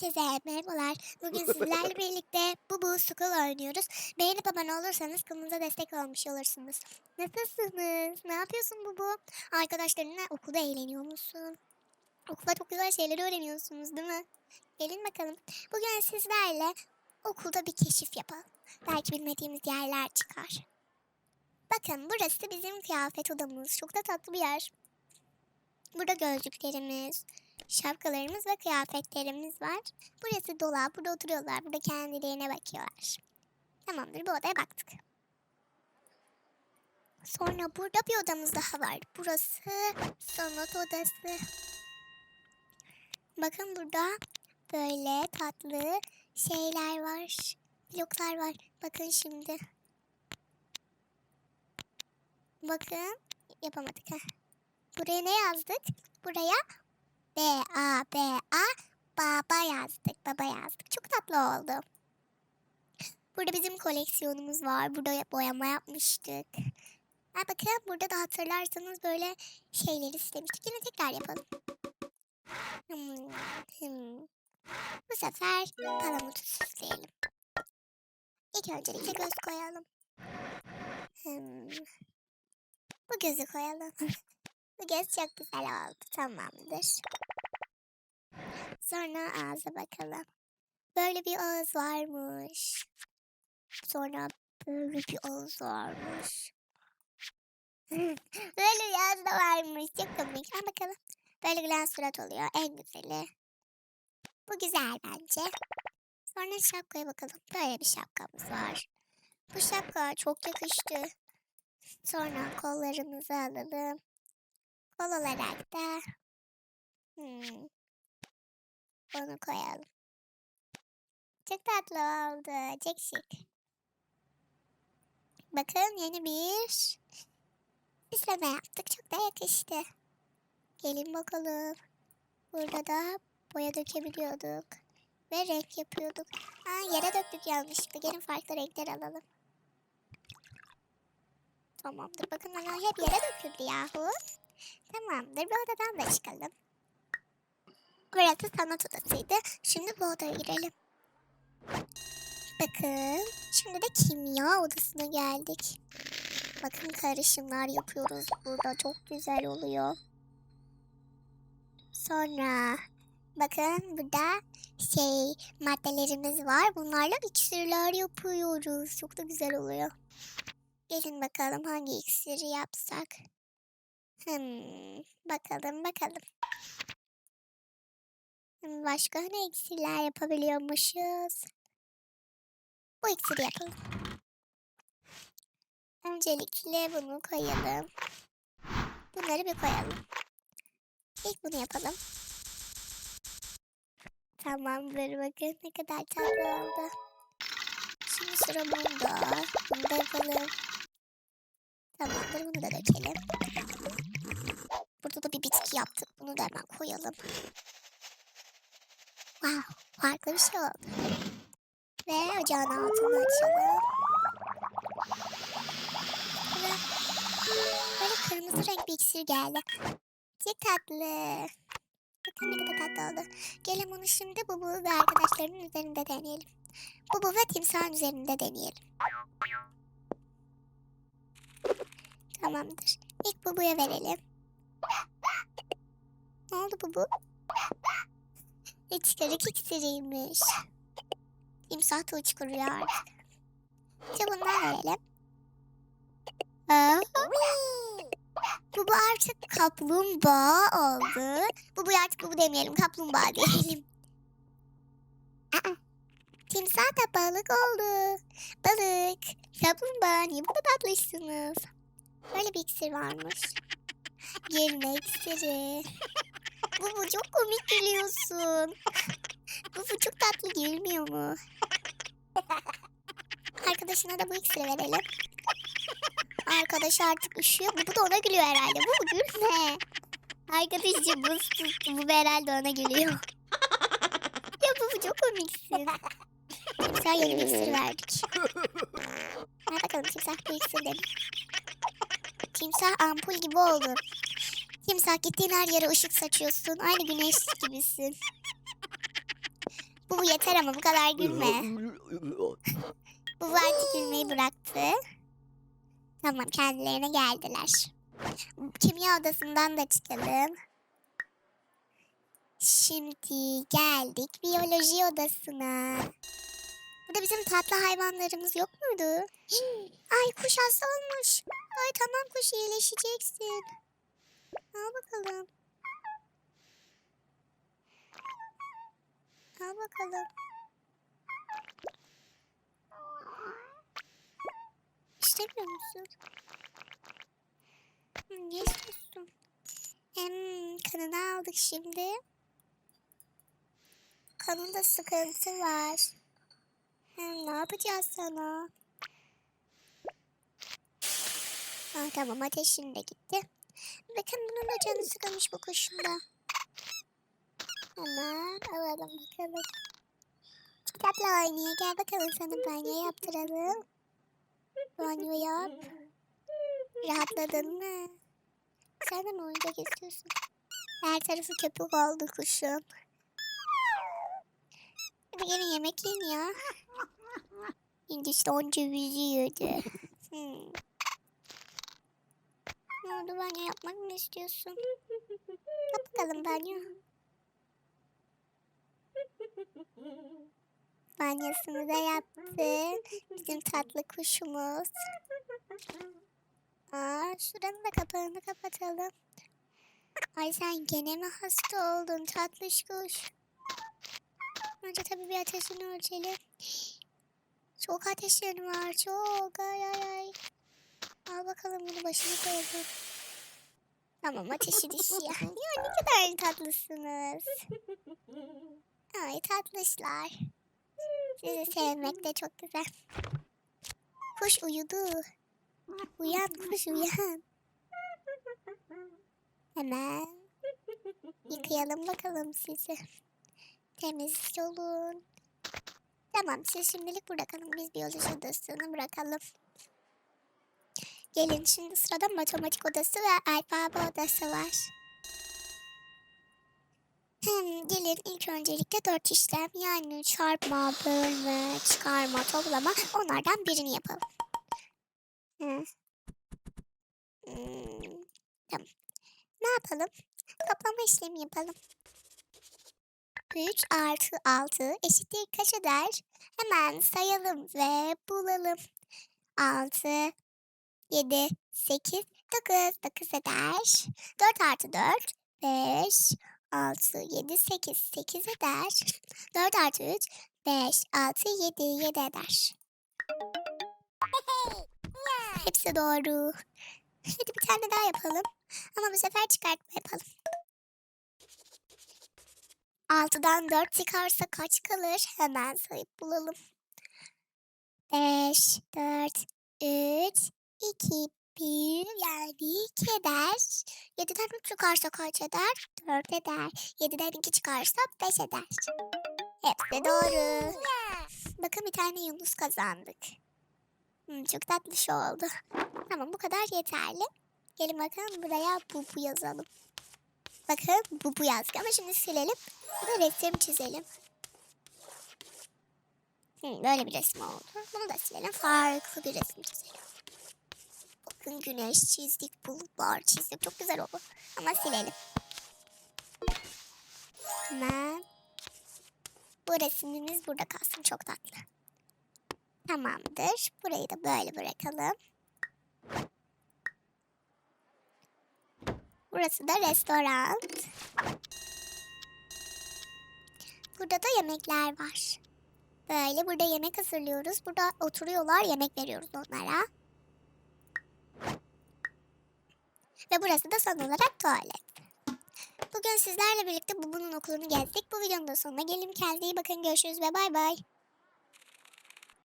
Herkese merhabalar. Bugün sizlerle birlikte Bubu School oynuyoruz. Beğenip abone olursanız kanalımıza destek olmuş olursunuz. Nasılsınız? Ne yapıyorsun Bubu? Arkadaşlarınla okulda eğleniyor musun? Okulda çok güzel şeyler öğreniyorsunuz değil mi? Gelin bakalım. Bugün sizlerle okulda bir keşif yapalım. Belki bilmediğimiz yerler çıkar. Bakın burası bizim kıyafet odamız. Çok da tatlı bir yer. Burada gözlüklerimiz, şapkalarımız ve kıyafetlerimiz var. Burası dolap. Burada oturuyorlar. Burada kendilerine bakıyorlar. Tamamdır. Bu odaya baktık. Sonra burada bir odamız daha var. Burası sanat odası. Bakın burada böyle tatlı şeyler var. Bloklar var. Bakın şimdi. Bakın. Yapamadık. Heh. Buraya ne yazdık? Buraya B A B A baba yazdık. Baba yazdık. Çok tatlı oldu. Burada bizim koleksiyonumuz var. Burada boyama yapmıştık. Ha bakın burada da hatırlarsanız böyle şeyleri istemiştik. Yine tekrar yapalım. Hmm, hmm. Bu sefer palamutu süsleyelim. İlk öncelikle göz koyalım. Hmm. Bu gözü koyalım. Bu göz çok güzel oldu. Tamamdır. Sonra ağza bakalım. Böyle bir ağız varmış. Sonra böyle bir ağız varmış. böyle bir ağız da varmış. Çok komik. Al bakalım. Böyle gülen surat oluyor. En güzeli. Bu güzel bence. Sonra şapkaya bakalım. Böyle bir şapkamız var. Bu şapka çok yakıştı. Sonra kollarımızı alalım. Kol olarak da hmm, onu koyalım. Çok tatlı oldu. Çok şık. Bakın yeni bir süsleme yaptık. Çok da yakıştı. Gelin bakalım. Burada da boya dökebiliyorduk. Ve renk yapıyorduk. Aa, yere döktük yanlışlıkla. Gelin farklı renkler alalım. Tamamdır. Bakın onlar hep yere döküldü yahu. Tamamdır. Bu odadan da çıkalım. Burası sanat odasıydı. Şimdi bu odaya girelim. Bakın. Şimdi de kimya odasına geldik. Bakın karışımlar yapıyoruz burada. Çok güzel oluyor. Sonra bakın burada şey maddelerimiz var. Bunlarla iksirler yapıyoruz. Çok da güzel oluyor. Gelin bakalım hangi iksiri yapsak. Hmm, bakalım bakalım. Başka ne iksirler yapabiliyormuşuz? Bu iksiri yapalım. Öncelikle bunu koyalım. Bunları bir koyalım. İlk bunu yapalım. Tamamdır bakın ne kadar tatlı oldu. Şimdi sıra bunda. Bunu da yapalım. Tamamdır bunu da dökelim. Burada da bir bitki yaptık. Bunu da hemen koyalım. Wow, farklı bir şey oldu. Ve ocağın altını açalım. Ve böyle kırmızı renk bir iksir geldi. Çok tatlı. Bakın ne kadar tatlı oldu. Gelin bunu şimdi Bubu ve arkadaşlarının üzerinde deneyelim. Bubu ve timsahın üzerinde deneyelim. Tamamdır. İlk Bubu'ya verelim. Ne oldu Bubu? Hıçkırık iksiriymiş. Timsah da hıçkırıyor artık. İşte bundan verelim. Aa, Bubu artık kaplumbağa oldu. Bubu artık Bubu demeyelim kaplumbağa diyelim. Aa, timsah da balık oldu. Balık, kaplumbağa niye bu kadar tatlısınız? Böyle bir iksir varmış. Gülme iksiri. Bubu çok komik gülüyorsun. Bubu çok tatlı gülmüyor mu? Arkadaşına da bu iksiri verelim. Arkadaş artık üşüyor. Bubu da ona gülüyor herhalde. Bubu gülme. Arkadaşı buz tuttu. Bubu herhalde ona gülüyor. ya Bubu çok komiksin. Timsah yeni bir iksir verdik. Ver bakalım timsah bu iksir dedim. Timsah ampul gibi oldu. Timsah gittiğin her yere ışık saçıyorsun. Aynı güneş gibisin. Bu yeter ama bu kadar gülme. Bu artık gülmeyi bıraktı. Tamam kendilerine geldiler. Kimya odasından da çıkalım. Şimdi geldik biyoloji odasına. Burada bizim tatlı hayvanlarımız yok muydu? Ay kuş hasta olmuş. Ay tamam kuş iyileşeceksin. Al bakalım. Al bakalım. İstemiyor musun? Hı, Niye istiyorsun? Hem kanını aldık şimdi. Kanında sıkıntı var. Hem ne yapacağız sana? Ha, tamam ateşin de gitti. Bakın bunun canı sıkılmış bu kuşun da. Hemen alalım bakalım. Kitapla oynaya gel bakalım sana banyo yaptıralım. Banyo yap. Rahatladın mı? Sen de mi oyuncak istiyorsun? Her tarafı köpük oldu kuşun. Hadi yemek yiyin ya. Hindistan cevizi yedi. Hmm. Oldu banyo yapmak mı istiyorsun? Yap bakalım banyo. Banyosunu da yaptı. Bizim tatlı kuşumuz. Aa, şuranın da kapağını kapatalım. Ay sen gene mi hasta oldun tatlış kuş? Önce tabii bir ateşini ölçelim. Çok ateşlerin var çok. Ay ay ay. Başına koyalım. Tamam ateşi düşüyor. Ya ne kadar tatlısınız. Ay tatlışlar. Sizi sevmek de çok güzel. Kuş uyudu. Uyan kuş uyan. Hemen yıkayalım bakalım sizi. Temiz olun. Tamam siz şimdilik bırakalım. Biz biyoloji odasını bırakalım. Gelin şimdi sırada matematik odası ve alfabe odası var. Hmm, gelin ilk öncelikle dört işlem yani çarpma, bölme, çıkarma, toplama onlardan birini yapalım. Hı. Hmm, tamam. Ne yapalım? Toplama işlemi yapalım. 3 artı 6 eşittir kaç eder? Hemen sayalım ve bulalım. 6, 7, 8, 9, 9 eder. 4 artı 4, 5, 6, 7, 8, 8 eder. 4 artı 3, 5, 6, 7, 7 eder. Hepsi doğru. Hadi bir tane daha yapalım. Ama bu sefer çıkartma yapalım. 6'dan 4 çıkarsa kaç kalır? Hemen sayıp bulalım. 5, 4, 3, 2, 1 yani 2 eder. 7'den 3 çıkarsa kaç eder? 4 eder. 7'den 2 çıkarsa 5 eder. Hepsi doğru. Bakın bir tane Yunus kazandık. Hmm, çok tatlı şey oldu. Tamam bu kadar yeterli. Gelin bakalım buraya bu bu yazalım. Bakın bu bu yazdık ama şimdi silelim. Bir resim çizelim. Hmm, böyle bir resim oldu. Bunu da silelim. Farklı bir resim çizelim. Bakın güneş çizdik, bulutlar çizdik. Çok güzel oldu. Ama silelim. Hemen. Bu resimimiz burada kalsın. Çok tatlı. Tamamdır. Burayı da böyle bırakalım. Burası da restoran. Burada da yemekler var. Böyle burada yemek hazırlıyoruz. Burada oturuyorlar, yemek veriyoruz onlara. Ve burası da son olarak tuvalet. Bugün sizlerle birlikte Bubu'nun okulunu gezdik. Bu videonun da sonuna gelin. Kendinize iyi bakın. Görüşürüz ve bay bay.